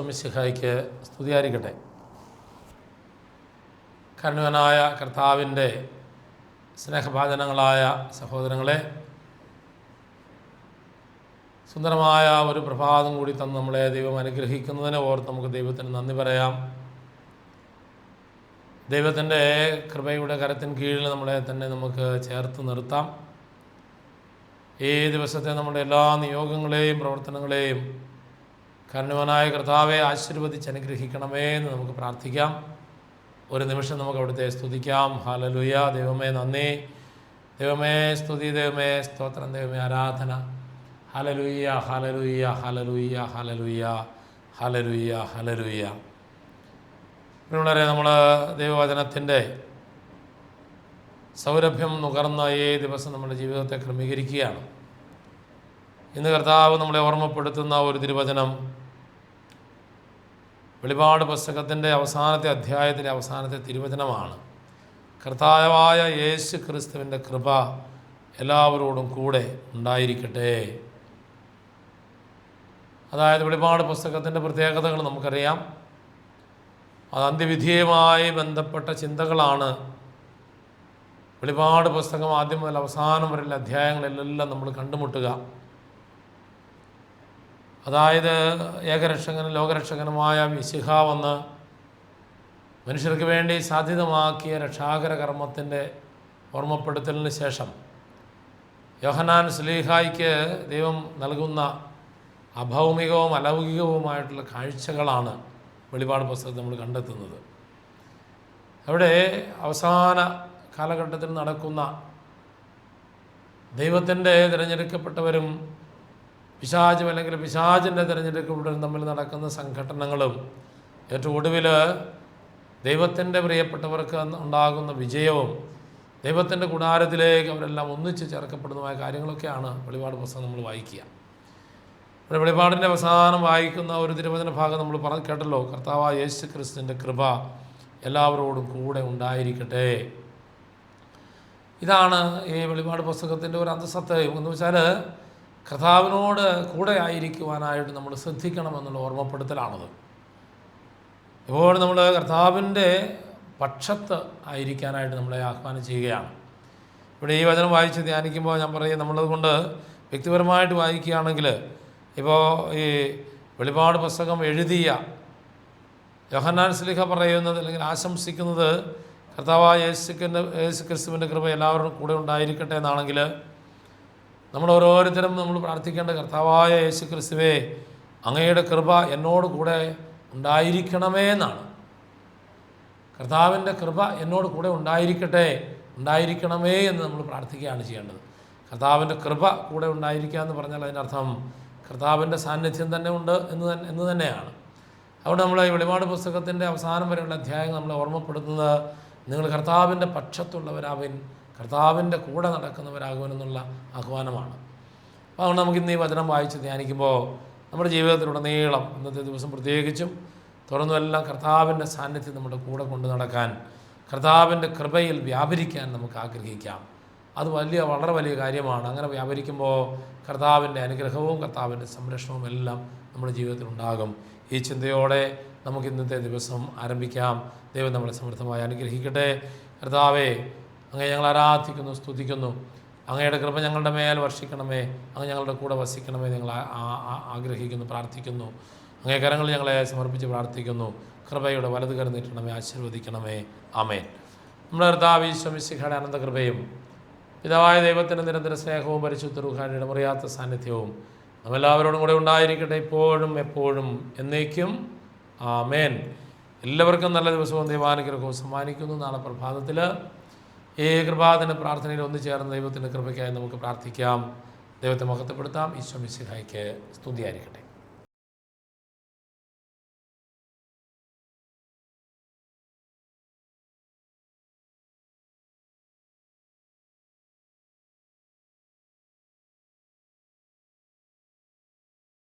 ഈശ്വമിശിഹായിക്ക് സ്തുതിയായിരിക്കട്ടെ. കരുണവനായ കർത്താവിന്റെ സ്നേഹഭാചനങ്ങളായ സഹോദരങ്ങളെ സുന്ദരമായ ഒരു പ്രഭാതം കൂടി തന്ന് നമ്മളെ ദൈവം അനുഗ്രഹിക്കുന്നതിനെ ഓർത്ത് നമുക്ക് ദൈവത്തിന് നന്ദി പറയാം. ദൈവത്തിന്റെ കൃപയുടെ കരത്തിന് കീഴിൽ നമ്മളെ തന്നെ നമുക്ക് ചേർത്ത് നിർത്താം. ഈ ദിവസത്തെ നമ്മുടെ എല്ലാ നിയോഗങ്ങളെയും പ്രവർത്തനങ്ങളെയും കരുണവനായ കർത്താവെ ആശീർവദിച്ച് അനുഗ്രഹിക്കണമേ എന്ന് നമുക്ക് പ്രാർത്ഥിക്കാം. ഒരു നിമിഷം നമുക്ക് അവിടുത്തെ സ്തുതിക്കാം. ഹാലലുയ ദൈവമേ നന്ദി. ദൈവമേ സ്തുതി. ദൈവമേ സ്തോത്രം. ദൈവമേ ആരാധന. ഹലലുയ്യ ഹലലുയ്യ ഹലലുയ്യ ഹലലുയ്യ ഹലലുയ്യ ഹലലുയ്യ പിന്നെ നമ്മൾ ദൈവവചനത്തിന്റെ സൗരഭ്യം നുകർന്ന ഈ ദിവസം നമ്മുടെ ജീവിതത്തെ ക്രമീകരിക്കുകയാണ്. ഇന്ന് കർത്താവ് നമ്മളെ ഓർമ്മപ്പെടുത്തുന്ന ഒരു തിരുവചനം വെളിപാട് പുസ്തകത്തിന്റെ അവസാനത്തെ അധ്യായത്തിലെ അവസാനത്തെ തിരുവചനമാണ്. കർത്താവായ യേശു ക്രിസ്തുവിന്റെ കൃപ എല്ലാവരോടും കൂടെ ഉണ്ടായിരിക്കട്ടെ. അതായത് വെളിപാട് പുസ്തകത്തിന്റെ പ്രത്യേകതകൾ നമുക്കറിയാം. അത് അന്ത്യവിധിയുമായി ബന്ധപ്പെട്ട ചിന്തകളാണ്. വെളിപാട് പുസ്തകം ആദ്യം മുതൽ അവസാനം വരെയുള്ള അധ്യായങ്ങളിലെല്ലാം നമ്മൾ കണ്ടുമുട്ടുക. അതായത് ഏകരക്ഷകനും ലോകരക്ഷകനുമായ മിശിഹ വന്ന് മനുഷ്യർക്ക് വേണ്ടി സാധ്യതമാക്കിയ രക്ഷാകര കർമ്മത്തിന്റെ ഓർമ്മപ്പെടുത്തലിന് ശേഷം യോഹനാൻ സ്ലീഹായ്ക്ക് ദൈവം നൽകുന്ന അഭൗമികവും അലൗകികവുമായിട്ടുള്ള കാഴ്ചകളാണ് വെളിപാട് പുസ്തകത്തിൽ നമ്മൾ കണ്ടെത്തുന്നത്. അവിടെ അവസാന കാലഘട്ടത്തിൽ നടക്കുന്ന ദൈവത്തിന്റെ തിരഞ്ഞെടുക്കപ്പെട്ടവരും പിശാചും അല്ലെങ്കിൽ പിശാചിന്റെ തിരഞ്ഞെടുക്കപ്പെട്ടവരും തമ്മിൽ നടക്കുന്ന സംഘടനകളും ഏറ്റവും ഒടുവിൽ ദൈവത്തിന്റെ പ്രിയപ്പെട്ടവർക്ക് ഉണ്ടാകുന്ന വിജയവും ദൈവത്തിന്റെ കൂടാരത്തിലേക്ക് അവരെല്ലാം ഒന്നിച്ച് ചേർക്കപ്പെടുന്നതുമായ കാര്യങ്ങളൊക്കെയാണ് വെളിപാട് പുസ്തകം നമ്മൾ വായിക്കുക. അപ്പോൾ വെളിപാടിന്റെ അവസാനം വായിക്കുന്ന ഒരു തിരുവചന ഭാഗം നമ്മൾ പറഞ്ഞ് കേട്ടല്ലോ. കർത്താവ് യേശു ക്രിസ്തുവിന്റെ കൃപ എല്ലാവരോടും കൂടെ ഉണ്ടായിരിക്കട്ടെ. ഇതാണ് ഈ വെളിപാട് പുസ്തകത്തിന്റെ ഒരു അന്തസത്തയും. എന്ന് വെച്ചാൽ കർത്താവിനോട് കൂടെ ആയിരിക്കുവാനായിട്ട് നമ്മൾ ശ്രദ്ധിക്കണമെന്നുള്ള ഓർമ്മപ്പെടുത്തലാണത്. ഇപ്പോൾ നമ്മൾ കർത്താവിന്റെ പക്ഷത്ത് ആയിരിക്കാനായിട്ട് നമ്മളെ ആഹ്വാനം ചെയ്യുകയാണ്. ഇവിടെ ഈ വചനം വായിച്ച് ധ്യാനിക്കുമ്പോൾ ഞാൻ പറയും നമ്മളതുകൊണ്ട് വ്യക്തിപരമായിട്ട് വായിക്കുകയാണെങ്കിൽ ഇപ്പോൾ ഈ വെളിപാട് പുസ്തകം എഴുതിയ യോഹന്നാൻ സ്ലിഹ പറയുന്നത് അല്ലെങ്കിൽ ആശംസിക്കുന്നത് കർത്താവായ യേശുക്കന്റെ യേശു ക്രിസ്തുവിന്റെ കൃപ എല്ലാവരും കൂടെ ഉണ്ടായിരിക്കട്ടെ എന്നാണെങ്കിൽ നമ്മൾ ഓരോരുത്തരും നമ്മൾ പ്രാർത്ഥിക്കേണ്ട കർത്താവായ യേശു ക്രിസ്തുവേ അങ്ങയുടെ കൃപ എന്നോട് കൂടെ ഉണ്ടായിരിക്കണമേ എന്നാണ് കർത്താവിന്റെ കൃപ എന്നോട് കൂടെ ഉണ്ടായിരിക്കട്ടെ ഉണ്ടായിരിക്കണമേ എന്ന് നമ്മൾ പ്രാർത്ഥിക്കുകയാണ് ചെയ്യേണ്ടത്. കർത്താവിന്റെ കൃപ കൂടെ ഉണ്ടായിരിക്കുക എന്ന് പറഞ്ഞാൽ അതിനർത്ഥം കർത്താവിന്റെ സാന്നിധ്യം തന്നെ ഉണ്ട് എന്ന് തന്നെ എന്ന് തന്നെയാണ്. അതുകൊണ്ട് നമ്മൾ ഈ വെളിപാട് പുസ്തകത്തിന്റെ അവസാനം വരെയുള്ള അധ്യായങ്ങൾ നമ്മളെ ഓർമ്മപ്പെടുത്തുന്നത് നിങ്ങൾ കർത്താവിന്റെ പക്ഷത്തുള്ളവരാവിൻ കർത്താവിന്റെ കൂടെ നടക്കുന്നവരാകുമെന്നുള്ള ആഹ്വാനമാണ്. അപ്പോൾ അതുകൊണ്ട് നമുക്ക് ഇന്ന് ഈ വചനം വായിച്ച് ധ്യാനിക്കുമ്പോൾ നമ്മുടെ ജീവിതത്തിലുടനീളം ഇന്നത്തെ ദിവസം പ്രത്യേകിച്ചും തുറന്നുമെല്ലാം കർത്താവിന്റെ സാന്നിധ്യം നമ്മുടെ കൂടെ കൊണ്ട് നടക്കാൻ കർത്താവിന്റെ കൃപയിൽ വ്യാപരിക്കാൻ നമുക്ക് ആഗ്രഹിക്കാം. അത് വലിയ വളരെ വലിയ കാര്യമാണ്. അങ്ങനെ വ്യാപരിക്കുമ്പോൾ കർത്താവിന്റെ അനുഗ്രഹവും കർത്താവിന്റെ സംരക്ഷണവും എല്ലാം നമ്മുടെ ജീവിതത്തിൽ ഉണ്ടാകും ഈ ചിന്തയോടെ നമുക്ക് ഇന്നത്തെ ദിവസം ആരംഭിക്കാം. ദൈവം നമ്മളെ സമൃദ്ധമായി അനുഗ്രഹിക്കട്ടെ. കർത്താവേ അങ്ങേ ഞങ്ങൾ ആരാധിക്കുന്നു സ്തുതിക്കുന്നു. അങ്ങയുടെ കൃപ ഞങ്ങളുടെ മേൽ വർഷിക്കണമേ. അങ്ങ് ഞങ്ങളുടെ കൂടെ വസിക്കണമേ ഞങ്ങൾ ആഗ്രഹിക്കുന്നു പ്രാർത്ഥിക്കുന്നു. അങ്ങേ കരങ്ങൾ ഞങ്ങളെ സമർപ്പിച്ച് പ്രാർത്ഥിക്കുന്നു. കൃപയുടെ വലത് കരം നീട്ടണമേ ആശീർവദിക്കണമേ. ആമേൻ. നമ്മുടെ കർത്താവീശ്വമിശിഖയുടെ അനന്തകൃപയും പിതാവായ ദൈവത്തിന്റെ നിരന്തര സ്നേഹവും പരിശുദ്ധ റുഹാനിയുടെ മുറിയാത്ത സാന്നിധ്യവും നമ്മെല്ലാവരോടും കൂടെ ഉണ്ടായിരിക്കട്ടെ ഇപ്പോഴും എപ്പോഴും എന്നേക്കും. ആമേൻ. എല്ലാവർക്കും നല്ല ദിവസവും ദൈവാനുഗ്രഹവും സമ്മാനിക്കുന്നു. നാളെ പ്രഭാതത്തിൽ ഈ കൃപാദിന പ്രാർത്ഥനയിൽ ഒന്നു ചേർന്ന് ദൈവത്തിന്റെ കൃപയ്ക്കായി നമുക്ക് പ്രാർത്ഥിക്കാം. ദൈവത്തെ മഹത്വപ്പെടുത്താം. ഈശ്വമിശിഹായ്ക്ക് സ്തുതിയായിരിക്കട്ടെ.